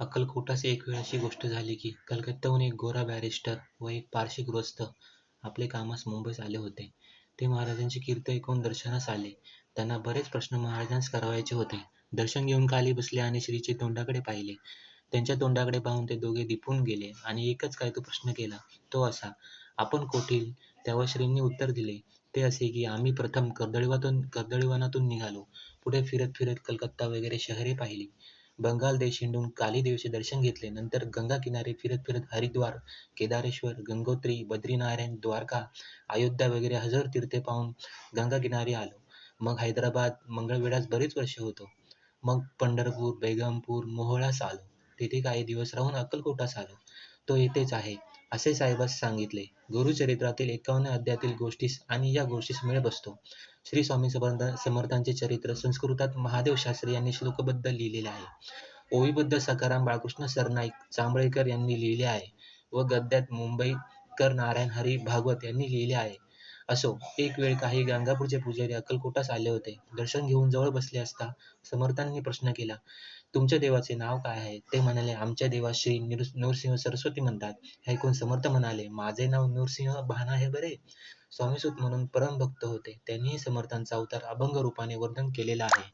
अक्कलकोटास एक वेळ अशी गोष्ट झाली की कलकत्त्याहून एक गोरा बॅरिस्टर व एक पारशी गृहस्थ आपले कामास मुंबईस आले होते. ते महाराजांची कीर्ती ऐकून दर्शनास आले. त्यांना बरेच प्रश्न महाराजांस करावायचे होते. दर्शन घेऊन खाली बसले आणि श्रीचे तोंडाकडे पाहिले. त्यांच्या तोंडाकडे पाहून ते दोघे दिपून गेले आणि एकच काय तो प्रश्न केला, तो असा, आपण कोठील? त्यावर श्रींनी उत्तर दिले, ते असे की आम्ही प्रथम कर्दळीवातून कर्दळीवनातून निघालो. पुढे फिरत फिरत कलकत्ता वगैरे शहरे पाहिली. बंगाल देश हिंडून कालीदेवीचे दर्शन घेतले. नंतर गंगाकिनारी फिरत फिरत हरिद्वार, केदारेश्वर, गंगोत्री, बद्रीनारायण, द्वारका, अयोध्या वगैरे हजर तीर्थे पाहून गंगाकिनारी आलो. मग हैदराबाद, मंगळवेढ्यास बरीच वर्ष होतो. मग पंढरपूर, बेगमपूर, मोहोळास आलो. तेथे काही दिवस राहून अक्कलकोटास आलो. तो येथेच आहे, असे साहेबास सांगितले. गुरुचरित्रातील एकावन्न अध्यातील गोष्टीस आणि या गोष्टीस मेळ बसतो. श्री स्वामी समर्थांचे चरित्र संस्कृतात महादेव शास्त्री यांनी श्लोकबद्ध लिहिलेले आहे. ओवीबद्ध सखाराम बाळकृष्ण सरनाईक जांभळेकर यांनी लिहिले आहे व गद्यात मुंबईकर नारायण हरी भागवत यांनी लिहिले आहे. असो, एक वेळ काही गाणगापूरचे पुजारी अक्कलकोटास आले होते. दर्शन घेऊन जवळ बसले असता समर्थांनी प्रश्न केला, तुमच्या देवाचे नाव काय आहे? ते म्हणाले, आमच्या देवास श्री नृसिंह सरस्वती म्हणतात. हे ऐकून समर्थ म्हणाले, माझे नाव नृसिंह भाना आहे बरे. स्वामीसूत म्हणून परम भक्त होते. त्यांनीही समर्थांचा अवतार अभंग रूपाने वर्णन केलेला आहे.